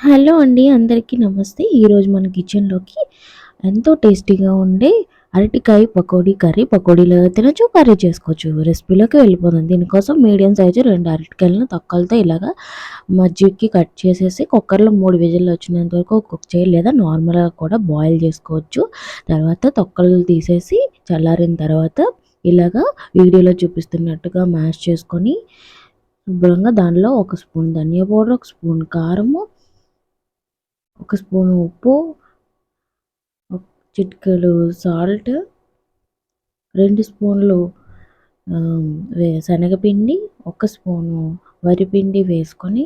Hello అండి అందరికీ నమస్తే. ఈరోజు మన కిచెన్లోకి ఎంతో టేస్టీగా ఉండే అరటికాయ పకోడీ కర్రీ పకోడీలో తినచ్చు కర్రీ చేసుకోవచ్చు రెసిపీలోకి వెళ్ళిపోతుంది దీనికోసం మీడియం సైజు రెండు అరటికాయలను తొక్కలతో ఇలాగా మజ్జిగకి కట్ చేసేసి కుక్కర్లో మూడు విజిల్లు వచ్చినంత వరకు కుక్ చేయాలి లేదా నార్మల్గా కూడా బాయిల్ చేసుకోవచ్చు. తర్వాత తొక్కలు తీసేసి చల్లారిన తర్వాత ఇలాగా వీడియోలో చూపిస్తున్నట్టుగా మ్యాష్ చేసుకొని శుభ్రంగా దానిలో ఒక స్పూన్ ధనియా పౌడర్ ఒక స్పూన్ కారము ఒక స్పూన్ ఉప్పు చిటికెడు సాల్ట్ రెండు స్పూన్లు శనగపిండి ఒక స్పూను వరిపిండి వేసుకొని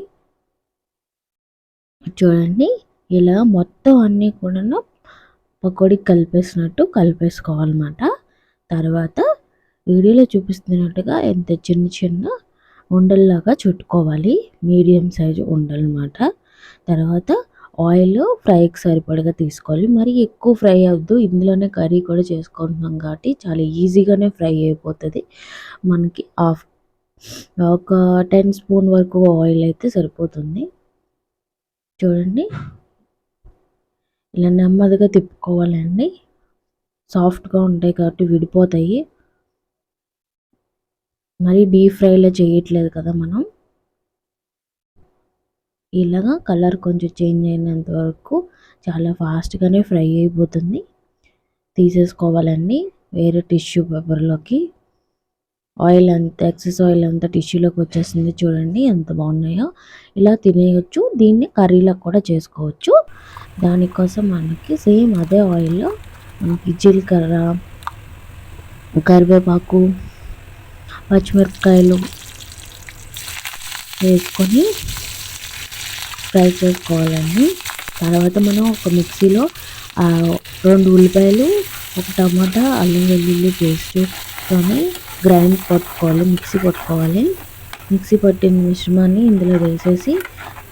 చూడండి ఇలా మొత్తం అన్నీ కూడా పకోడీ కలిపేసినట్టు కలిపేసుకోవాలన్నమాట. తర్వాత వీడియోలో చూపిస్తున్నట్టుగా ఎంత చిన్న చిన్న ఉండల్లాగా చుట్టుకోవాలి మీడియం సైజు ఉండలన్నమాట. తర్వాత ఆయిల్ ఫ్రైకి సరిపడగా తీసుకోవాలి. మరి ఎక్కువ ఫ్రై అవ్వద్దు. ఇందులోనే కర్రీ కూడా చేసుకుంటున్నాం కాబట్టి చాలా ఈజీగానే ఫ్రై అయిపోతుంది. మనకి హాఫ్ ఒక టెన్ స్పూన్ వరకు ఆయిల్ అయితే సరిపోతుంది. చూడండి. ఇలా నెమ్మదిగా తిప్పుకోవాలండి. సాఫ్ట్గా ఉంటాయి కాబట్టి విడిపోతాయి. మరి డీప్ ఫ్రైలో చేయట్లేదు కదా మనం. ఇలాగా కలర్ కొంచెం చేంజ్ అయినంత వరకు చాలా ఫాస్ట్గానే ఫ్రై అయిపోతుంది. తీసేసుకోవాలండి. వేరే టిష్యూ పేపర్లోకి. ఆయిల్ అంతా ఎక్సెస్ ఆయిల్ అంతా టిష్యూలోకి వచ్చేసింది చూడండి ఎంత బాగున్నాయో. ఇలా తినేయచ్చు. దీన్ని కర్రీలో కూడా చేసుకోవచ్చు. దానికోసం మనకి సేమ్ అదే ఆయిల్లో మనకి జీలకర్ర కరివేపాకు పచ్చిమిరపకాయలు వేసుకొని ఫ్రై చేసుకోవాలండి. తర్వాత మనం ఒక మిక్సీలో రెండు ఉల్లిపాయలు ఒక టమాటా అల్లం వెల్లుల్లి పేస్ట్తోని గ్రైండ్ పట్టుకోవాలి మిక్సీ పట్టుకోవాలి. మిక్సీ పట్టిన మిశ్రమాన్ని ఇందులో వేసేసి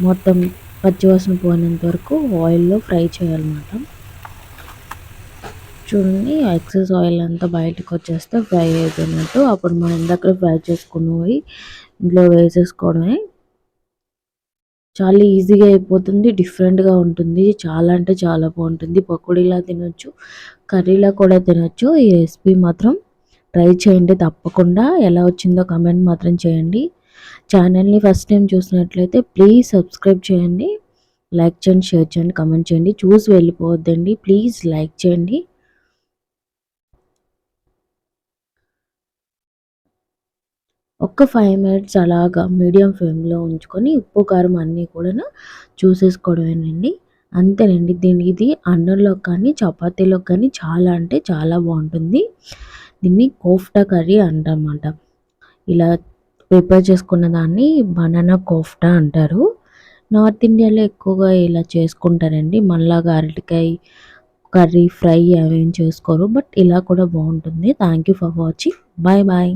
మొత్తం పచ్చివాసన పోయినంత వరకు ఆయిల్లో ఫ్రై చేయాలన్నమాట. చూడండి ఎక్సెస్ ఆయిల్ అంతా బయటకు వచ్చేస్తే ఫ్రై అయిపోయినట్టు. అప్పుడు మనం ఇందాక ఫ్రై చేసుకున్నవి ఇందులో వేసేసుకోవడమే. చాలా ఈజీగా అయిపోతుంది డిఫరెంట్గా ఉంటుంది. చాలా అంటే చాలా బాగుంటుంది. పకోడీలా తినొచ్చు కర్రీలా కూడా తినొచ్చు. ఈ రెసిపీ మాత్రం ట్రై చేయండి తప్పకుండా. ఎలా వచ్చిందో కమెంట్ మాత్రం చేయండి. ఛానల్ని ఫస్ట్ టైం చూసినట్లయితే ప్లీజ్ సబ్స్క్రైబ్ చేయండి. లైక్ చేయండి షేర్ చేయండి కమెంట్ చేయండి. చూసి వెళ్ళిపోవద్దండి. ప్లీజ్ లైక్ చేయండి. ఒక్క ఫైవ్ మినిట్స్ అలాగా మీడియం ఫ్లేమ్లో ఉంచుకొని ఉప్పు కారం అన్నీ కూడా చూసేసుకోవడమేనండి. అంతేనండి దీని ఇది అన్నంలో కానీ చపాతీలో కానీ చాలా అంటే చాలా బాగుంటుంది. దీన్ని కోఫ్టా కర్రీ అంటారన్నమాట. ఇలా ప్రిపేర్ చేసుకున్న దాన్ని బనానా కోఫ్టా అంటారు. నార్త్ ఇండియాలో ఎక్కువగా ఇలా చేసుకుంటారండి. మళ్ళాగా అరటికాయ కర్రీ ఫ్రై అవేం చేసుకోరు బట్ ఇలా కూడా బాగుంటుంది. Thank you for watching bye bye